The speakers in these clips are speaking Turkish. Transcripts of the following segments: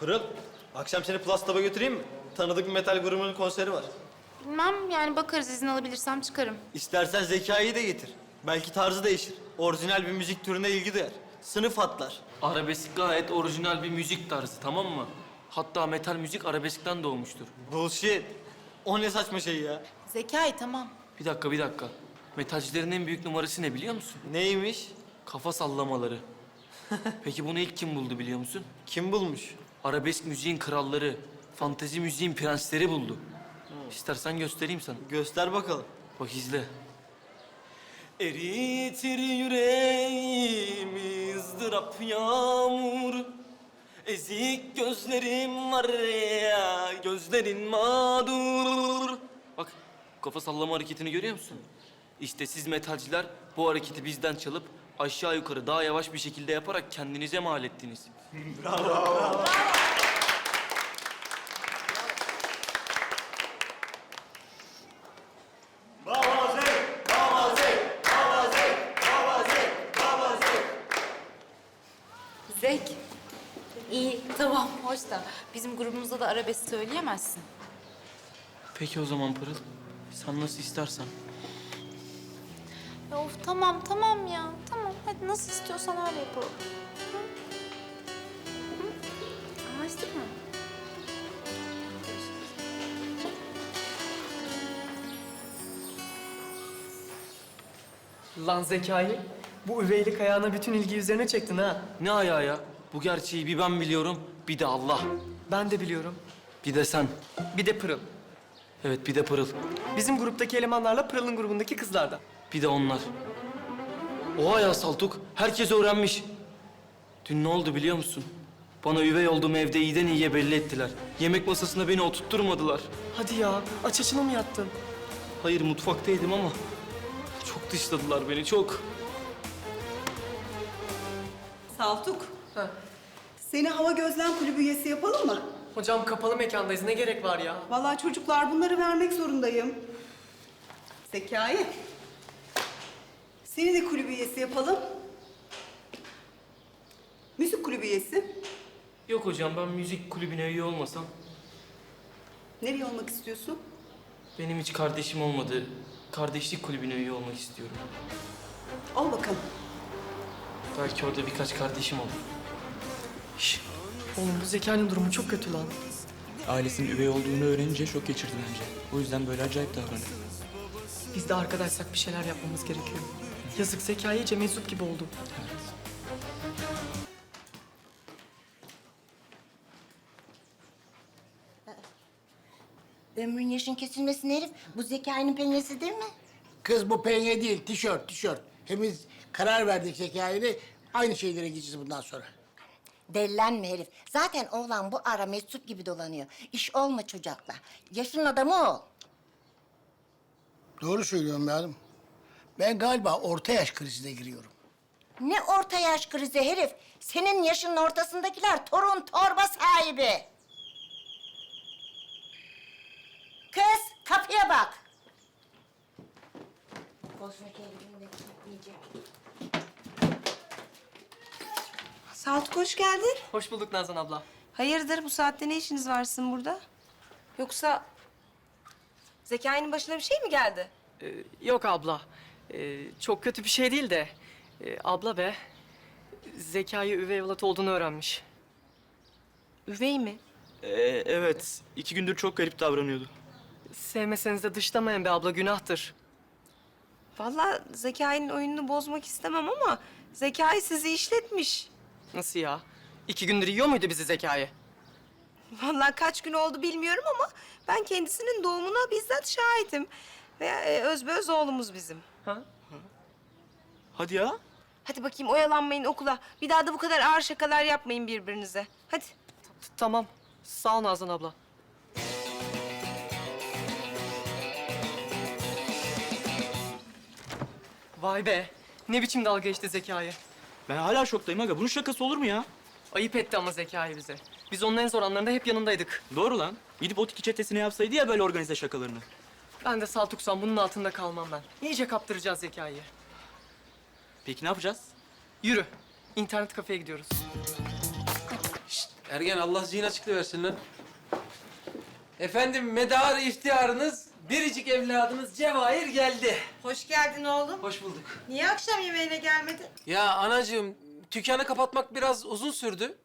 Pırıl, akşam seni Plus Tab'a götüreyim mi? Tanıdık bir metal grubunun konseri var. Bilmem yani bakarız izin alabilirsem çıkarım. İstersen Zekai'yi de getir. Belki tarzı değişir. Orijinal bir müzik türüne ilgi duyar. Sınıf atlar. Arabesk gayet orijinal bir müzik tarzı tamam mı? Hatta metal müzik arabeskten doğmuştur. Bullshit. O ne saçma şey ya? Zekai tamam. Bir dakika bir dakika. Metalcilerin en büyük numarası ne biliyor musun? Neymiş? Kafa sallamaları. Peki bunu ilk kim buldu biliyor musun? Kim bulmuş? Arabesk müziğin kralları, fantezi müziğin prensleri buldu. İstersen göstereyim sana. Göster bakalım. Bak izle. Eritir yüreğimi ızdırap yağmur Ezik gözlerim var ya, gözlerin mağdur Bak, kafa sallama hareketini görüyor musun? İşte siz metalciler bu hareketi bizden çalıp aşağı yukarı daha yavaş bir şekilde yaparak kendinize mal ettiniz. Zek. İyi tamam hoş da bizim grubumuzda da arabesk söyleyemezsin. Peki o zaman Pırıl, sen nasıl istersen. Ya of tamam tamam ya tamam hadi nasıl istiyorsan öyle yapalım. Lan Zekai, bu üveylik ayağına bütün ilgi üzerine çektin ha. Ne ayağı ya? Bu gerçeği bir ben biliyorum, bir de Allah. Ben de biliyorum. Bir de sen. Bir de Pırıl. Evet, bir de Pırıl. Bizim gruptaki elemanlarla Pırıl'ın grubundaki kızlar da. Bir de onlar. Oha ya Saltuk, herkes öğrenmiş. Dün ne oldu biliyor musun? Bana üvey olduğum evde iyiden iyiye belli ettiler. Yemek masasına beni oturtturmadılar. Hadi ya, aç açına mı yattın? Hayır, mutfaktaydım ama çok dışladılar beni, çok. Saltuk, Ha. seni hava gözlem kulübü üyesi yapalım mı? Hocam kapalı mekandayız, ne gerek var ya? Vallahi çocuklar bunları vermek zorundayım. Zekai, seni de kulübü üyesi yapalım. Müzik kulübü üyesi. Yok hocam, ben müzik kulübüne üye olmasam Nereye olmak istiyorsun? Benim hiç kardeşim olmadı. Kardeşlik kulübüne üye olmak istiyorum. Al bakalım. Belki orada birkaç kardeşim olur. Şş, oğlum bu Zekai'nin durumu çok kötü lan. Ailesinin üvey olduğunu öğrenince şok geçirdi bence. O yüzden böyle acayip davranıyor. Biz de arkadaşsak bir şeyler yapmamız gerekiyor. Yazık Zekai iyice gibi oldu. Ömrün yaşın kesilmesin herif. Bu zekanın penyesi değil mi? Kız bu penye değil, tişört, tişört. Hepimiz karar verdik zekayeli. Aynı şeylere gideceğiz bundan sonra. Dellenme herif. Zaten oğlan bu ara Mesut gibi dolanıyor. İş olma çocukla. Yaşın adamı ol. Doğru söylüyorum yavrum. Ben galiba orta yaş krizine giriyorum. Ne orta yaş krizi herif. Senin yaşının ortasındakiler torun torba sahibi. Kız kapıya bak. Saltuk hoş geldin. Hoş bulduk Nazan abla. Hayırdır bu saatte ne işiniz var sizin burada? Yoksa Zekai'nin başına bir şey mi geldi? Ee, yok abla, Ee, çok kötü bir şey değil de... ee, abla be, Zekai üvey evlat olduğunu öğrenmiş. Üvey mi? Ee, evet, iki gündür çok garip davranıyordu. Sevmeseniz de dışlamayın be abla, günahtır. Vallahi Zekai'nin oyununu bozmak istemem ama Zekai sizi işletmiş. Nasıl ya? İki gündür yiyor muydu bizi Zekai? Vallahi kaç gün oldu bilmiyorum ama ben kendisinin doğumuna bizzat şahitim. Ve e, özbeöz oğlumuz bizim. Ha? Hadi ya. Hadi bakayım oyalanmayın okula. Bir daha da bu kadar ağır şakalar yapmayın birbirinize. Hadi. T- Tamam. Sağ ol Nazan abla. Vay be. Ne biçim dalga geçti Zekai. Ben hala şoktayım aga. Bunun şakası olur mu ya? Ayıp etti ama Zekai bize. Biz onun en zor anlarında hep yanındaydık. Doğru lan. Gidip o tiki çetesine yapsaydı ya böyle organize şakalarını. Ben de Saltuksam bunun altında kalmam ben. İyice kaptıracağız Zekai'yi. Peki ne yapacağız? Yürü. İnternet kafeye gidiyoruz. Ergen Allah zihin açıklığı versin lan. Efendim medar iftiharınız biricik evladınız Cevahir geldi. Hoş geldin oğlum. Hoş bulduk. Niye akşam yemeğine gelmedin? Ya anacığım dükkanı kapatmak biraz uzun sürdü.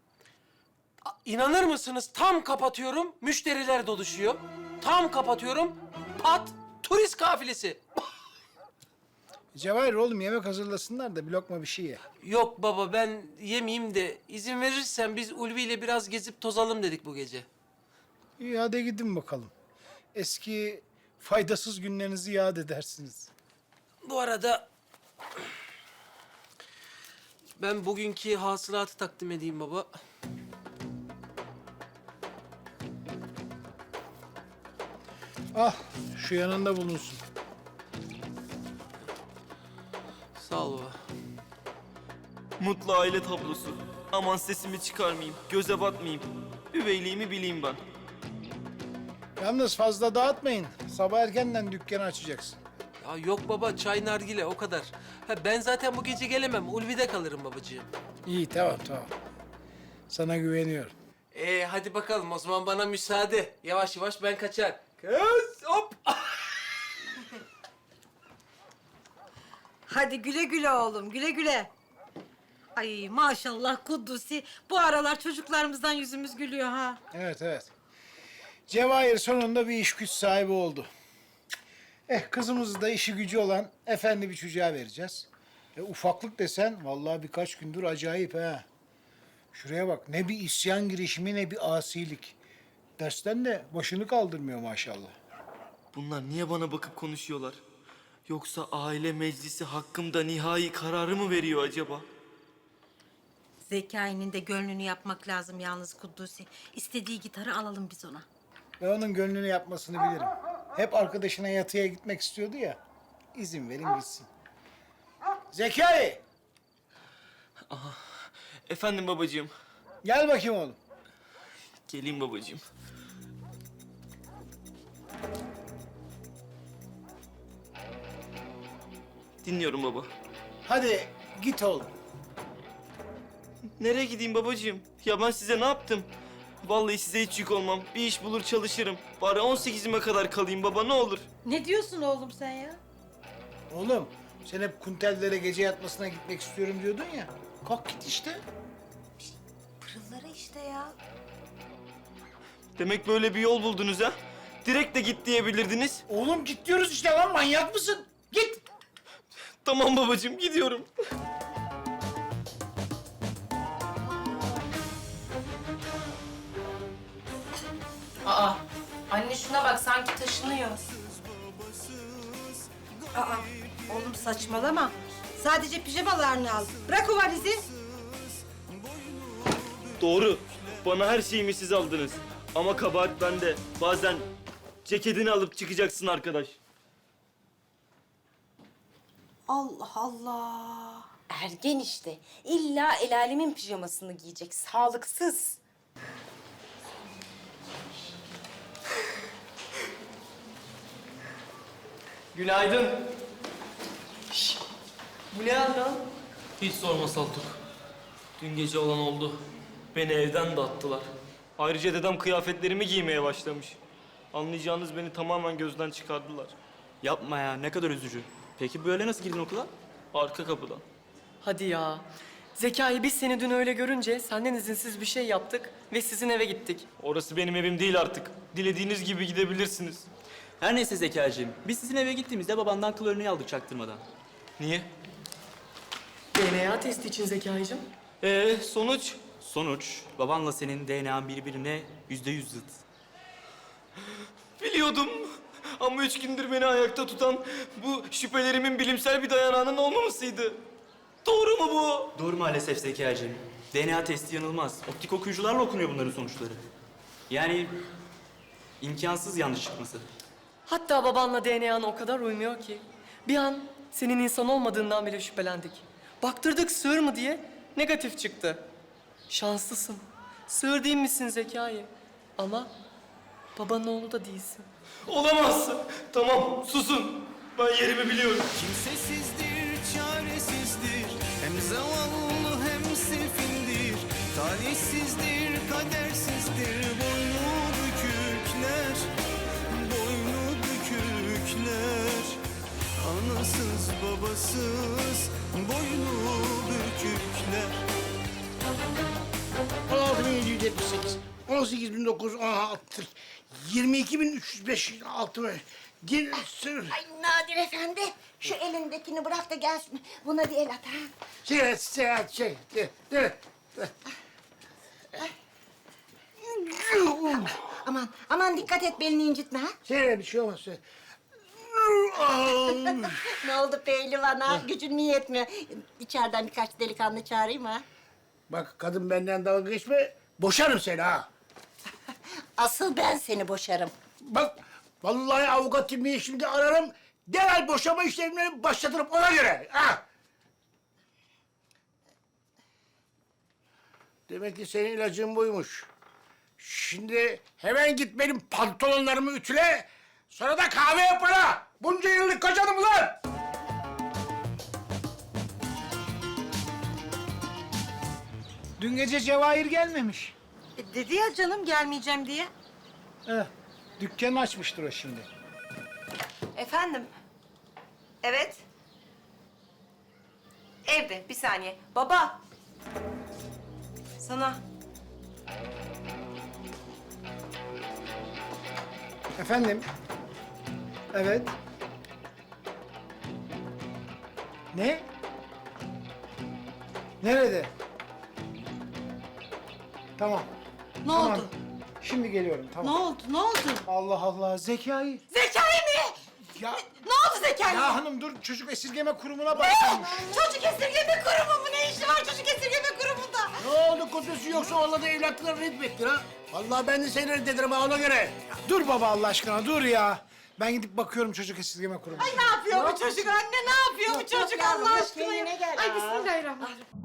A- İnanır mısınız tam kapatıyorum müşteriler doluşuyor. Tam kapatıyorum pat turist kafilesi. Cevahir oğlum yemek hazırlasınlar da bir lokma bir şey ye. Yok baba ben yemeyeyim de izin verirsen biz Ulvi ile biraz gezip tozalım dedik bu gece. İyi hadi gidin bakalım. Eski faydasız günlerinizi yad edersiniz. Bu arada ben bugünkü hasılatı takdim edeyim baba. Ah şu yanında bulunsun. Sağ ol baba. Mutlu aile tablosu. Aman sesimi çıkarmayayım, göze batmayayım. Üveyliğimi bileyim ben. Yalnız fazla dağıtmayın. Sabah erkenden dükkanı açacaksın. Ya yok baba çay nargile o kadar. Ha, ben zaten bu gece gelemem. Ulvi'de kalırım babacığım. İyi tamam tamam. Sana güveniyorum. Ee hadi bakalım o zaman bana müsaade. Yavaş yavaş ben kaçar. Kız hop. Hadi güle güle oğlum, güle güle. Ay maşallah Kuddusi. Bu aralar çocuklarımızdan yüzümüz gülüyor ha. Evet evet. Cevahir sonunda bir iş güç sahibi oldu. Eh kızımızı da işi gücü olan efendi bir çocuğa vereceğiz. E, ufaklık desen vallahi birkaç gündür acayip ha. Şuraya bak ne bir isyan girişimi ne bir asilik. Dersten de başını kaldırmıyor maşallah. Bunlar niye bana bakıp konuşuyorlar? Yoksa aile meclisi hakkımda nihai kararı mı veriyor acaba? Zekai'nin de gönlünü yapmak lazım yalnız Kuddusi. İstediği gitarı alalım biz ona. Ben onun gönlünü yapmasını bilirim. Hep arkadaşına yatıya gitmek istiyordu ya. İzin verin gitsin. Zekai! Efendim babacığım. Gel bakayım oğlum. Geleyim babacığım. Dinliyorum baba. Hadi git oğlum. Nereye gideyim babacığım? Ya ben size ne yaptım? Vallahi size hiç yük olmam. Bir iş bulur çalışırım. Bari 18'ime kadar kalayım baba ne olur. Ne diyorsun oğlum sen ya? Oğlum sen hep kuntellere gece yatmasına gitmek istiyorum diyordun ya. Kalk git işte. Pırılları işte ya. Demek böyle bir yol buldunuz ha? Direkt de git diyebilirdiniz. Oğlum git diyoruz işte lan manyak mısın? Git. Tamam babacığım gidiyorum. Anne şuna bak sanki taşınıyor. Aa, oğlum saçmalama. Sadece pijamalarını al. Bırak o valizi. Doğru. Bana her şeyimi siz aldınız. Ama kabahat bende. Bazen ceketini alıp çıkacaksın arkadaş. Allah Allah. Ergen işte. İlla el alemin pijamasını giyecek. Sağlıksız. Günaydın. Şşt! Bu ne hal lan? Hiç sorma Saltuk. Dün gece olan oldu. Beni evden de attılar. Ayrıca dedem kıyafetlerimi giymeye başlamış. Anlayacağınız beni tamamen gözden çıkardılar. Yapma ya ne kadar üzücü. Peki böyle nasıl girdin okula? Arka kapıdan. Hadi ya. Zekai biz seni dün öyle görünce senden izinsiz bir şey yaptık ve sizin eve gittik. Orası benim evim değil artık. Dilediğiniz gibi gidebilirsiniz. Her neyse Zekacığım. Biz sizin eve gittiğimizde babandan kıl örneği aldık çaktırmadan. Niye? DNA testi için Zekai'cim. Ee sonuç? Sonuç babanla senin DNA'n birbirine yüzde yüz zıt. Biliyordum. Ama üç gündür beni ayakta tutan bu şüphelerimin bilimsel bir dayanağının olmamasıydı. Doğru mu bu? Doğru maalesef Zekacığım. DNA testi yanılmaz. Optik okuyucularla okunuyor bunların sonuçları. Yani imkansız yanlış çıkması. Hatta babanla DNA'n o kadar uymuyor ki. Bir an senin insan olmadığından bile şüphelendik. Baktırdık sığır mı diye negatif çıktı. Şanslısın. Sığır değil misin Zekai? Ama babanın oğlu da değilsin. Olamaz. Tamam susun. Ben yerimi biliyorum. Kimsesizdir, çaresizdir Hem zavallı hem sefildir Talihsizdir, kadersizdir boynu Anasız babasız boynu bükükler 16778, 18916, 22305, 6 Gir, sır. Ay Nadir Efendi, şu elindekini bırak da gelsin. Buna bir el at ha. Şey, şey, şey, de, de, de. Aman, aman dikkat et belini incitme ha. Şey, bir şey olmaz. Ne oldu pehlivana? Gücün mü yetmiyor? İçeriden birkaç delikanlı çağırayım ha. Bak kadın benden dalga geçme, boşarım seni ha. Asıl ben seni boşarım. Bak, vallahi avukat Timmi'yi şimdi ararım. Derhal boşama işlemlerini başlatırım ona göre. Ha. Demek ki senin ilacın buymuş. Şimdi hemen git benim pantolonlarımı ütüle. Sonra da kahve yap bana. Bunca yıllık kocanım lan. Dün gece Cevahir gelmemiş. E, dedi ya canım gelmeyeceğim diye. Eh, dükkanı açmıştır o şimdi. Efendim? Evet. Evde, bir saniye. Baba. Sana. Efendim? Evet. Ne? Nerede? Tamam. Ne tamam. oldu? Şimdi geliyorum tamam. Ne oldu? Ne oldu? Allah Allah Zekai. Zekai mi? Ya, Ne oldu Zekai? ya hanım dur çocuk esirgeme kurumuna başlamış. Çocuk esirgeme kurumu mu? Ne işi var çocuk esirgeme kurumunda? Ne oldu kutusu yoksa onunla da evlatlıkları redmettin ha? Vallahi ben de seni reddederim ha ona göre. Dur baba Allah aşkına dur ya. Ben gidip bakıyorum çocuk esirgeme kurumuna. Ne yapıyor bu çocuk anne? Ne yapıyor bu çocuk Allah yok, aşkına? gel Ay bismillahirrahmanirrahim.